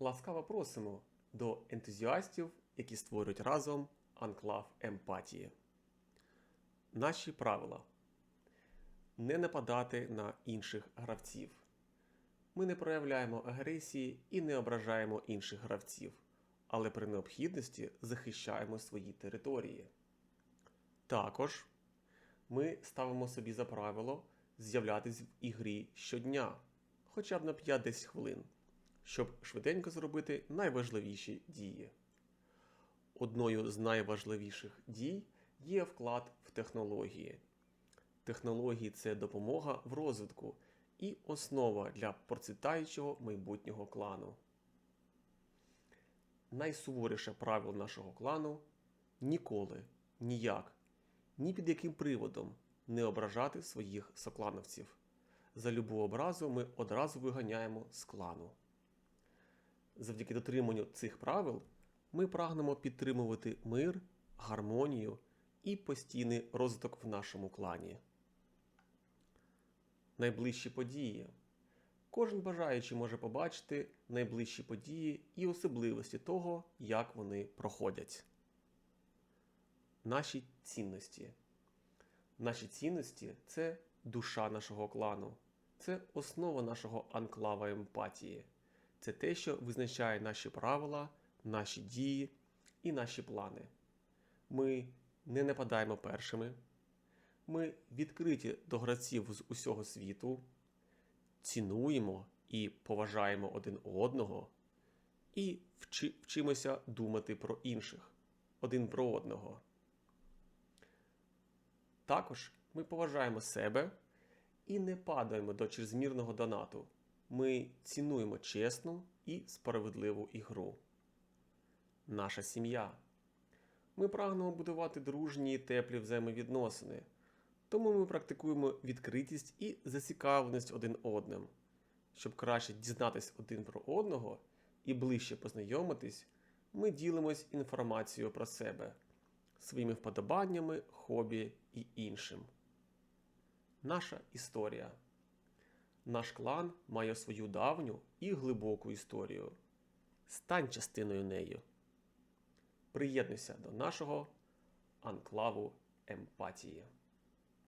Ласкаво просимо до ентузіастів, які створюють разом анклав емпатії. Наші правила не нападати на інших гравців. Ми не проявляємо агресії і не ображаємо інших гравців, але при необхідності захищаємо свої території. Також ми ставимо собі за правило з'являтись в ігрі щодня, хоча б на 5-10 хвилин, щоб швиденько зробити найважливіші дії. Одною з найважливіших дій є вклад в технології. Технології це допомога в розвитку і основа для процвітаючого майбутнього клану. Найсуворіше правило нашого клану ніколи, ніяк, ні під яким приводом не ображати своїх соклановців. За любу образу ми одразу виганяємо з клану. Завдяки дотриманню цих правил ми прагнемо підтримувати мир, гармонію і постійний розвиток в нашому клані. Найближчі події. Кожен бажаючий може побачити найближчі події і особливості того, як вони проходять. Наші цінності. Наші цінності це душа нашого клану, це основа нашого анклава емпатії. Це те, що визначає наші правила, наші дії і наші плани. Ми не нападаємо першими. Ми відкриті до гравців з усього світу, цінуємо і поважаємо один одного і вчи- вчимося думати про інших, один про одного. Також ми поважаємо себе і не падаємо до чрезмірного донату. Ми цінуємо чесну і справедливу ігру. Наша сім'я. Ми прагнемо будувати дружні і теплі взаємовідносини, тому ми практикуємо відкритість і зацікавленість один одним. Щоб краще дізнатись один про одного і ближче познайомитись, ми ділимось інформацією про себе, своїми вподобаннями, хобі і іншим. Наша історія. Наш клан має свою давню і глибоку історію. Стань частиною неї. Приєднуйся до нашого анклаву емпатії.